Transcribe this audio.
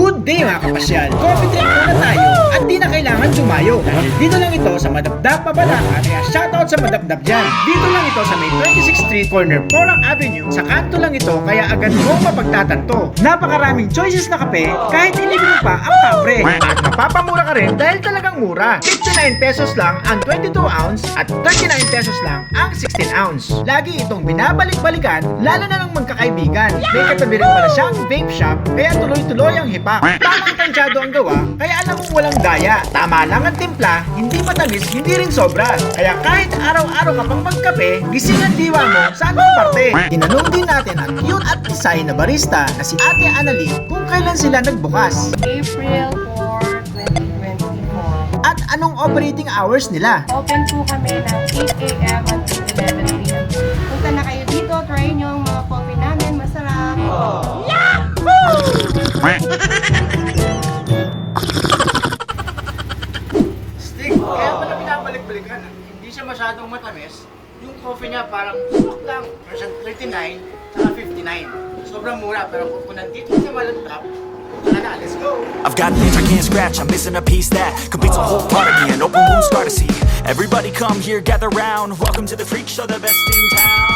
Good day mga kapasyal! Coffee trip muna tayo at di na kailangan dumayo. Dahil dito lang ito sa Madabdab Pabalakan kaya shoutout sa Madabdab dyan. Dito lang ito sa may 26th Street corner Porac Avenue. Sa kanto lang ito kaya agad mo mapagtatanto. Napakaraming choices na kape kahit ilibre pa ang kapre. At mapapamura ka rin dahil talagang mura. 59 pesos lang ang 22 ounce at 39 pesos lang ang 16 ounce. Lagi itong binabalik-balikan lalo na ng magkakaibigan. May katabi rin pala siyang vape shop kaya tuloy-tuloy ang hipak. Tamang tansyado ang gawa kaya alam mong walang daya. Tama lang ang timpla, hindi matamis, hindi rin sobra. Kaya kahit araw-araw ka pang magkape, gising ang diwa mo sa anong parte. Tinanong din natin ang cute at design na barista na si Ate Annalie kung kailan sila nagbukas April 4, 2024. at anong operating hours nila. Open po kami ng 8 a.m. until 11 p.m. Punta na kayo dito, try nyo ang mga coffee namin, masarap. Stick, kaya pala binabalik-balikan. Hindi siya masyadong matamis. Yung coffee niya parang sulok lang. Version 39, saka 59. Sobrang mura, pero kung nandito sa malantap, na, let's go! I've got an itch I can't scratch, I'm missing a piece that completes a whole part of me. An open wound scar to see. Everybody come here, gather round. Welcome to the freak show, the best in town.